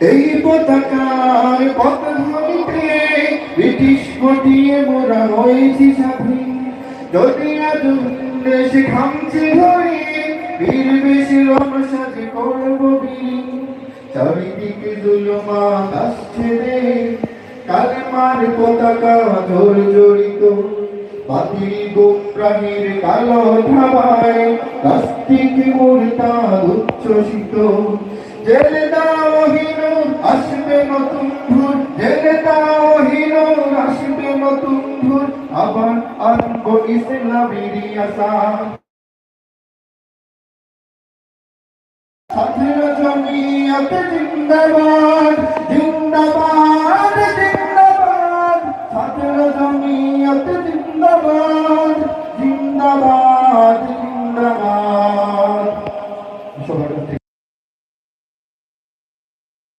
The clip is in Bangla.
এই পতাকার পতধরিতে ব্রিটিশ হটিয়ে মোরা হয়েছি স্বাধীন। যদি আজ দেশ খামছে ধরে বীর বেশি রণসাজে করব বীর। চারিদিকে জুলমা আসছে রে, কালেমার পতাকা ধর জড়িত বাতিল গোপ্রাণীর কালো ধাবায় নাস্তিক মুরতাদ উচ্ছ্বসিত। জেলে দাও সুর আবার আরম্ভ ইসলামেরই আশা সাথীরা জমিয়ত জিন্দাবাদ জিন্দাবাদ জিন্দাবাদ সাথীরা জমিয়ত জিন্দাবাদ